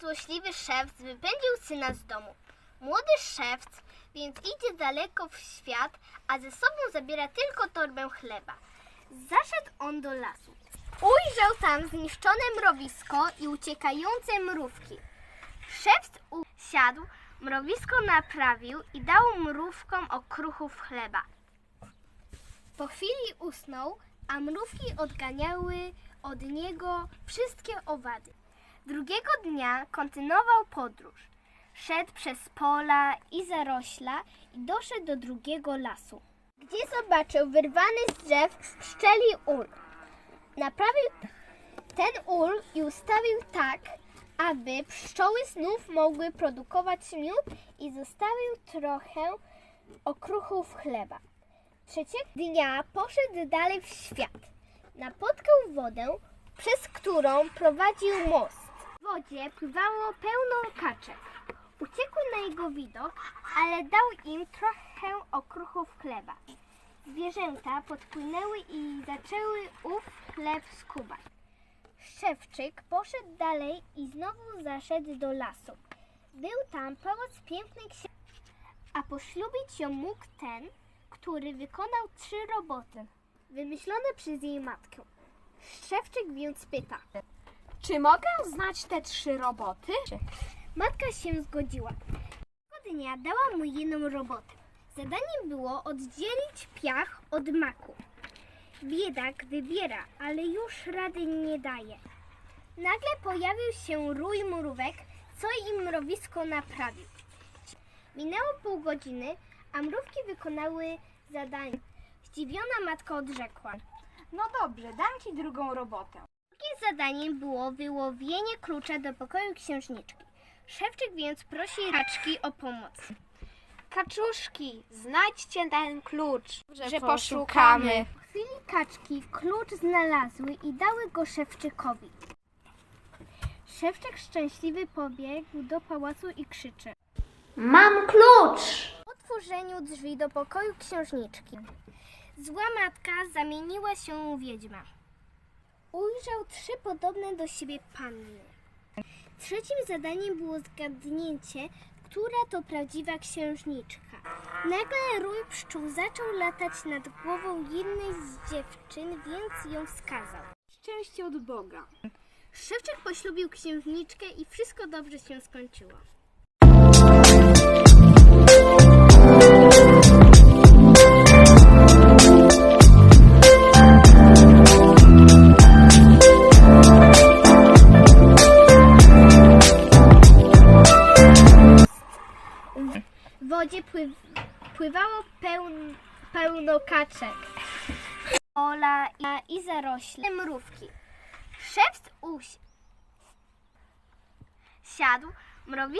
złośliwy szewc wypędził syna z domu. Młody szewc więc idzie daleko w świat, a ze sobą zabiera tylko torbę chleba. Zaszedł on do lasu. Ujrzał tam zniszczone mrowisko i uciekające mrówki. Szewc usiadł, mrowisko naprawił i dał mrówkom okruchów chleba. Po chwili usnął, a mrówki odganiały od niego wszystkie owady. Drugiego dnia kontynuował podróż. Szedł przez pola i zarośla i doszedł do drugiego lasu, gdzie zobaczył wyrwany z drzew pszczeli ul. Naprawił ten ul i ustawił tak, aby pszczoły znów mogły produkować miód i zostawił trochę okruchów chleba. Trzeciego dnia poszedł dalej w świat. Napotkał wodę, przez którą prowadził most. W wodzie pływało pełno kaczek. Uciekły na jego widok, ale dał im trochę okruchów chleba. Zwierzęta podpłynęły i zaczęły ów chleb skubać. Szewczyk poszedł dalej i znowu zaszedł do lasu. Był tam pałac pięknej księżniczki, a poślubić ją mógł ten, który wykonał trzy roboty, wymyślone przez jej matkę. Szewczyk więc pyta. Czy mogę znać te trzy roboty? Matka się zgodziła. Tego dnia dała mu jedną robotę. Zadaniem było oddzielić piach od maku. Biedak wybiera, ale już rady nie daje. Nagle pojawił się rój mrówek, co im mrowisko naprawił. Minęło pół godziny, a mrówki wykonały zadanie. Zdziwiona matka odrzekła. No dobrze, dam ci drugą robotę. Drugim zadaniem było wyłowienie klucza do pokoju księżniczki. Szewczyk więc prosi raczki o pomoc. Kaczuszki, znajdźcie ten klucz, że, Po poszukamy. chwili kaczki klucz znalazły i dały go Szewczykowi. Szewczyk szczęśliwy pobiegł do pałacu i krzyczy. Mam klucz! Po otworzeniu drzwi do pokoju księżniczki zła matka zamieniła się w wiedźmę. Ujrzał trzy podobne do siebie panny. Trzecim zadaniem było zgadnięcie, która to prawdziwa księżniczka. Nagle rój pszczół zaczął latać nad głową jednej z dziewczyn, więc ją skazał. Szczęście od Boga. Szewczyk poślubił księżniczkę i wszystko dobrze się skończyło. Wodzie pływ, pływało pełn, pełno kaczek. Pola i, i zarośle mrówki. Szewc uś... siadł, mrowi